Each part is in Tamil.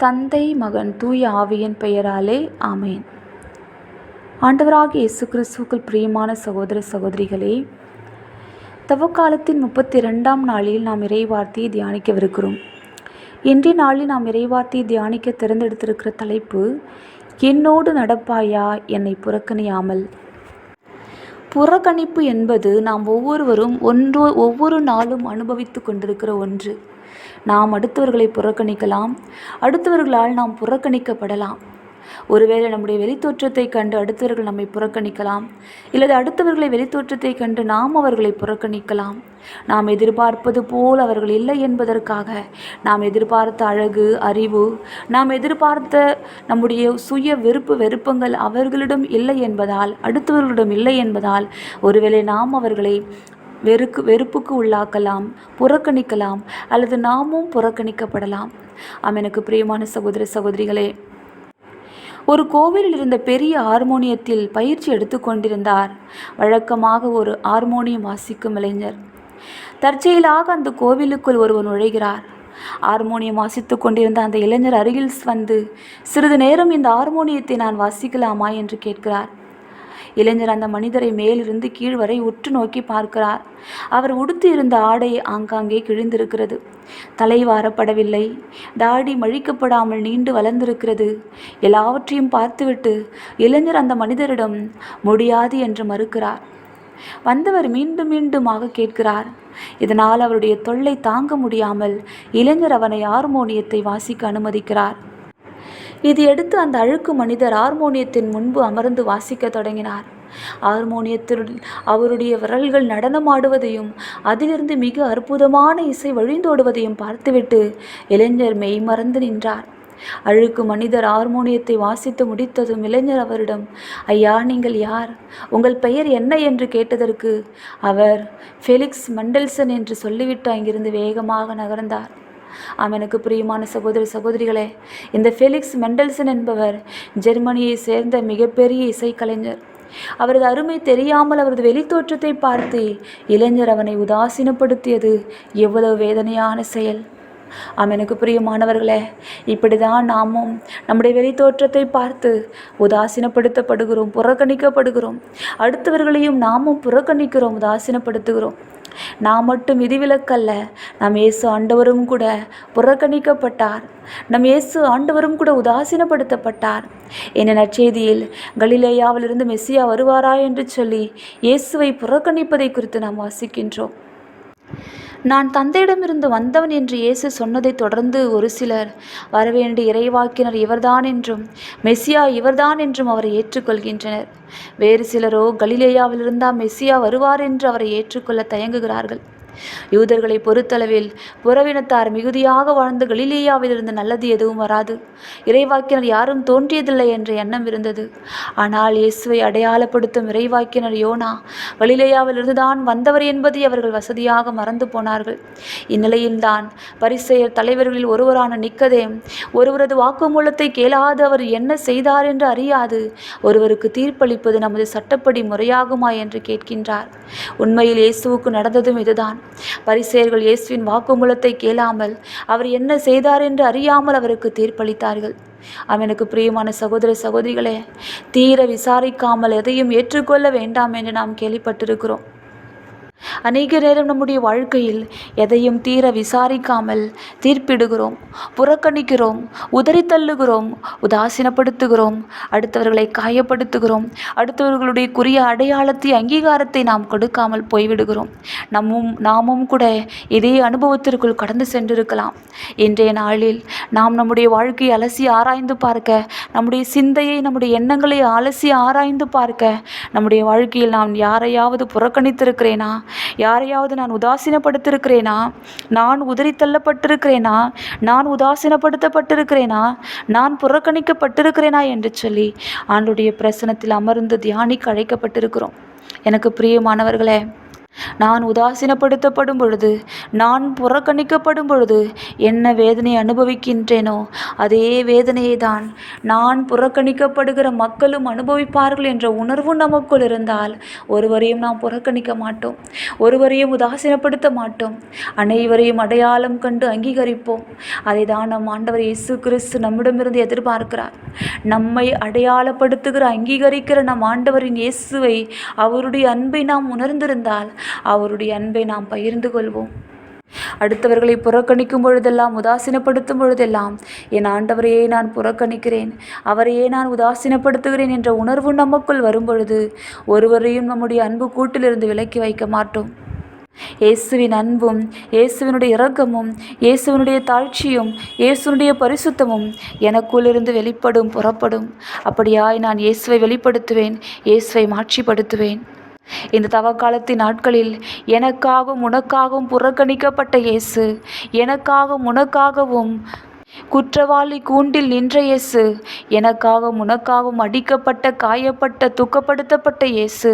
தந்தை மகன் தூய ஆவியின் பெயராலே ஆமேன். ஆண்டவராக இயேசு கிறிஸ்துக்கள் பிரியமான சகோதர சகோதரிகளே தவக்காலத்தின் முப்பத்தி ரெண்டாம் நாளில் நாம் இறைவார்த்தையை தியானிக்கவிருக்கிறோம். இன்றைய நாளில் நாம் இறைவார்த்தையை தியானிக்க தேர்ந்தெடுத்திருக்கிற தலைப்பு என்னோடு நடப்பாயா என்னை புறக்கணியாமல்? புறக்கணிப்பு என்பது நாம் ஒவ்வொருவரும் ஒன்று ஒவ்வொரு நாளும் அனுபவித்து கொண்டிருக்கிற ஒன்று. நாம் அடுத்தவர்களை புறக்கணிக்கலாம். அடுத்தவர்களால் நாம் புறக்கணிக்கப்படலாம். ஒருவேளை நம்முடைய வெளித்தோற்றத்தை கண்டு அடுத்தவர்கள் நம்மை புறக்கணிக்கலாம் இல்லது அடுத்தவர்களை வெளித்தோற்றத்தை கண்டு நாம் அவர்களை புறக்கணிக்கலாம். நாம் எதிர்பார்ப்பது போல் அவர்கள் இல்லை என்பதற்காக நாம் எதிர்பார்த்த அழகு அறிவு நாம் எதிர்பார்த்த நம்முடைய சுய விருப்பு வெறுப்பங்கள் அவர்களிடம் இல்லை என்பதால் அடுத்தவர்களிடம் இல்லை என்பதால் ஒருவேளை நாம் அவர்களை வெறுக்கு வெறுப்புக்கு உள்ளாக்கலாம் புறக்கணிக்கலாம் அல்லது நாமும் புறக்கணிக்கப்படலாம். ஆம் எனக்கு பிரியமான சகோதர சகோதரிகளே ஒரு கோவிலில் இருந்த பெரிய ஹார்மோனியத்தில் பயிற்சி எடுத்துக்கொண்டிருந்தார் வழக்கமாக ஒரு ஹார்மோனியம் வாசிக்கும் இளைஞர். தற்செயலாக அந்த கோவிலுக்குள் ஒருவர் நுழைகிறார். ஹார்மோனியம் வாசித்து கொண்டிருந்த அந்த இளைஞர் அருகில் வந்து சிறிது நேரம் இந்த ஹார்மோனியத்தை நான் வாசிக்கலாமா? என்று கேட்கிறார். இளைஞர் அந்த மனிதரை மேலிருந்து கீழ் வரை உற்று நோக்கி பார்க்கிறார். அவர் உடுத்தி இருந்த ஆடை ஆங்காங்கே கிழிந்திருக்கிறது. தலை வாரப்படவில்லை. தாடி மழிக்கப்படாமல் நீண்டு வளர்ந்திருக்கிறது. எல்லாவற்றையும் பார்த்துவிட்டு இளைஞர் அந்த மனிதரிடம் முடியாது என்று மறுக்கிறார். வந்தவர் மீண்டும் மீண்டுமாக கேட்கிறார். இதனால் அவருடைய தொல்லை தாங்க முடியாமல் இளைஞர் அவனை ஹார்மோனியத்தை வாசிக்க அனுமதிக்கிறார். இது எடுத்து அந்த அழுக்கு மனிதர் ஹார்மோனியத்தின் முன்பு அமர்ந்து வாசிக்க தொடங்கினார். ஹார்மோனியத்தில் அவருடைய விரல்கள் நடனமாடுவதையும் அதிலிருந்து மிக அற்புதமான இசை வழிந்தோடுவதையும் பார்த்துவிட்டு இளைஞர் மெய்மறந்து நின்றார். அழுக்கு மனிதர் ஹார்மோனியத்தை வாசித்து முடித்ததும் இளைஞர் அவரிடம் ஐயா நீங்கள் யார்? உங்கள் பெயர் என்ன என்று கேட்டதற்கு அவர் ஃபெலிக்ஸ் மண்டல்சன் என்று சொல்லிவிட்டு அங்கிருந்து வேகமாக நகர்ந்தார். அவனுக்கு பிரியமான சகோதர சகோதரிகளே இந்த ஃபெலிக்ஸ் மெண்டல்சன் என்பவர் ஜெர்மனியை சேர்ந்த மிகப்பெரிய இசைக்கலைஞர். அவரது அருமை தெரியாமல் அவரது வெளித்தோற்றத்தை பார்த்து இளைஞர் அவனை உதாசீனப்படுத்தியது எவ்வளவு வேதனையான செயல். அவனுக்கு பிரியமானவர்களே இப்படிதான் நாமும் நம்முடைய வெளித்தோற்றத்தை பார்த்து உதாசீனப்படுத்தப்படுகிறோம் புறக்கணிக்கப்படுகிறோம். அடுத்தவர்களையும் நாமும் புறக்கணிக்கிறோம் உதாசீனப்படுத்துகிறோம். நாம் மட்டும் விதிவிலக்கல்ல. நம் இயேசு ஆண்டவரும் கூட புறக்கணிக்கப்பட்டார். நம் இயேசு ஆண்டவரும் கூட உதாசீனப்படுத்தப்பட்டார். என்ன நற்செய்தியில் கலிலேயாவிலிருந்து மெஸ்ஸியா வருவாரா என்று சொல்லி இயேசுவை புறக்கணிப்பதை குறித்து நாம் வாசிக்கின்றோம். நான் தந்தையிடமிருந்து வந்தவன் என்று இயேசு சொன்னதை தொடர்ந்து ஒரு சிலர் வரவேண்டிய இறைவாக்கினர் இவர்தான் என்றும் மெஸ்ஸியா இவர்தான் என்றும் அவரை ஏற்றுக்கொள்கின்றனர். வேறு சிலரோ கலிலேயாவிலிருந்தா மெஸ்ஸியா வருவார் என்று அவரை ஏற்றுக்கொள்ள தயங்குகிறார்கள். யூதர்களை பொறுத்தளவில் புறவினத்தார் மிகுதியாக வாழ்ந்து கலிலேயாவிலிருந்து நல்லது எதுவும் வராது. இறைவாக்கினர் யாரும் தோன்றியதில்லை என்ற எண்ணம் இருந்தது. ஆனால் இயேசுவை அடையாளப்படுத்தும் இறைவாக்கினர் யோனா கலிலேயாவிலிருந்து தான் வந்தவர் என்பதை அவர்கள் வசதியாக மறந்து போனார்கள். இந்நிலையில்தான் பரிசெயர் தலைவர்களில் ஒருவரான நிக்கதேம் ஒருவரது வாக்குமூலத்தை கேளாது அவர் என்ன செய்தார் என்று அறியாது. ஒருவருக்கு தீர்ப்பளிப்பது நமது சட்டப்படி முறையாகுமா என்று கேட்கின்றார். உண்மையில் இயேசுவுக்கு நடந்ததும் இதுதான். பரிசெயர்கள் இயேசுவின் வாக்குமூலத்தை கேளாமல் அவர் என்ன செய்தார் என்று அறியாமல் அவருக்கு தீர்ப்பளித்தார்கள். அவனுக்கு பிரியமான சகோதர சகோதரிகளே தீர விசாரிக்காமல் எதையும் ஏற்றுக்கொள்ள வேண்டாம் என்று நாம் கேள்விப்பட்டிருக்கிறோம். அநேக நேரம் நம்முடைய வாழ்க்கையில் எதையும் தீர விசாரிக்காமல் தீர்ப்பிடுகிறோம் புறக்கணிக்கிறோம் உதறி தள்ளுகிறோம் உதாசீனப்படுத்துகிறோம் அடுத்தவர்களை காயப்படுத்துகிறோம் அடுத்தவர்களுடைய குறிய அடையாளத்தை அங்கீகாரத்தை நாம் கொடுக்காமல் போய்விடுகிறோம். நம்மும் நாமும் கூட இதே அனுபவத்திற்குள் கடந்து சென்றிருக்கலாம். இன்றைய நாளில் நாம் நம்முடைய வாழ்க்கையை அலசி ஆராய்ந்து பார்க்க நம்முடைய சிந்தையை நம்முடைய எண்ணங்களை அலசி ஆராய்ந்து பார்க்க நம்முடைய வாழ்க்கையில் நான் யாரையாவது புறக்கணித்திருக்கிறேனா? யாரையாவது நான் உதாசீனப்படுத்திருக்கிறேனா? நான் உதறி தள்ளப்பட்டிருக்கிறேனா? நான் உதாசீனப்படுத்தப்பட்டிருக்கிறேனா? நான் புறக்கணிக்கப்பட்டிருக்கிறேனா என்று சொல்லி ஆண்டுடைய பிரசனத்தில் அமர்ந்து தியானிக்கு அழைக்கப்பட்டிருக்கிறோம். எனக்கு பிரியமானவர்களே நான் உதாசீனப்படுத்தப்படும் பொழுது நான் புறக்கணிக்கப்படும் பொழுது என்ன வேதனை அனுபவிக்கின்றேனோ அதே வேதனையை தான் நான் புறக்கணிக்கப்படுகிற மக்களும் அனுபவிப்பார்கள் என்ற உணர்வு நமக்குள் இருந்தால் ஒருவரையும் நாம் புறக்கணிக்க மாட்டோம் ஒருவரையும் உதாசீனப்படுத்த மாட்டோம். அனைவரையும் அடையாளம் கண்டு அங்கீகரிப்போம். அதை தான் நம் ஆண்டவர் இயேசு கிறிஸ்து நம்மிடமிருந்து எதிர்பார்க்கிறார். நம்மை அடையாளப்படுத்துகிற அங்கீகரிக்கிற நம் ஆண்டவரின் இயேசுவை அவருடைய அன்பை நாம் உணர்ந்திருந்தால் அவருடைய அன்பை நாம் பகிர்ந்து கொள்வோம். அடுத்தவர்களை புறக்கணிக்கும் பொழுதெல்லாம் உதாசீனப்படுத்தும் பொழுதெல்லாம் என் ஆண்டவரையே நான் புறக்கணிக்கிறேன். அவரையே நான் உதாசீனப்படுத்துகிறேன் என்ற உணர்வு நமக்குள் வரும்பொழுது ஒருவரையும் நம்முடைய அன்பு கூட்டிலிருந்து விலக்கி வைக்க மாட்டோம். இயேசுவின் அன்பும் இயேசுவினுடைய இரக்கமும் இயேசுவினுடைய தாழ்ச்சியும் இயேசுனுடைய பரிசுத்தமும் எனக்குள்ளிருந்து வெளிப்படும் புறப்படும். அப்படியாய் நான் இயேசுவை வெளிப்படுத்துவேன் இயேசுவை மாட்சிப்படுத்துவேன். இந்த தவக்காலத்தின் நாட்களில் எனக்காகவும் உனக்காகவும் புறக்கணிக்கப்பட்ட இயேசு எனக்காகவும் உனக்காகவும் குற்றவாளி கூண்டில் நின்ற இயேசு எனக்காகவும் உனக்காகவும் அடிக்கப்பட்ட காயப்பட்ட துக்கப்படுத்தப்பட்ட இயேசு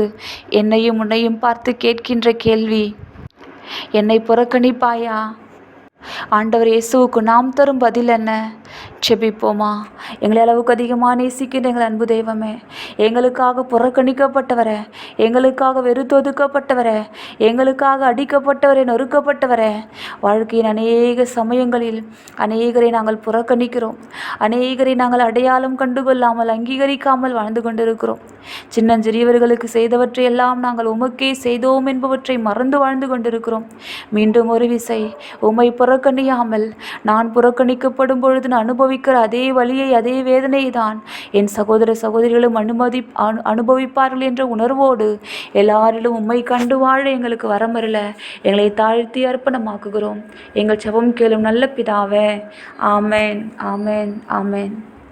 என்னையும் உன்னையும் பார்த்து கேட்கின்ற கேள்வி என்னை புறக்கணிப்பாயா? ஆண்டவர் இயேசுவுக்கு நாம் தரும் பதில் என்ன? செபிப்போமா? எங்களை அளவுக்கு அதிகமாக நேசிக்கின்ற எங்கள் அன்பு தெய்வமே. எங்களுக்காக புறக்கணிக்கப்பட்டவரே. எங்களுக்காக வெறுத்தொதுக்கப்பட்டவரே எங்களுக்காக அடிக்கப்பட்டவரே நொறுக்கப்பட்டவரே. வாழ்க்கையின் அநேக சமயங்களில் அநேகரை நாங்கள் புறக்கணிக்கிறோம். அநேகரை நாங்கள் அடையாளம் கண்டுகொள்ளாமல் அங்கீகரிக்காமல் வாழ்ந்து கொண்டிருக்கிறோம். சின்னஞ்சிறியவர்களுக்கு செய்தவற்றை எல்லாம் நாங்கள் உமக்கே செய்தோம் என்பவற்றை மறந்து வாழ்ந்து கொண்டிருக்கிறோம். மீண்டும் ஒரு விசை உம்மை புறக்கணியாமல் நான் புறக்கணிக்கப்படும் பொழுது நான் அனுபவிக்கிற அதே வழியை அதே வேதனை தான் என் சகோதர சகோதரிகளும் அனுமதி அனு அனுபவிப்பார்கள் என்ற உணர்வோடு எல்லாரிலும் உண்மை கண்டு வாழ எங்களுக்கு வரமருள. எங்களை தாழ்த்தி அர்ப்பணமாக்குகிறோம். எங்கள் செபம் கேளும் நல்ல பிதாவே. ஆமேன் ஆமேன் ஆமேன்.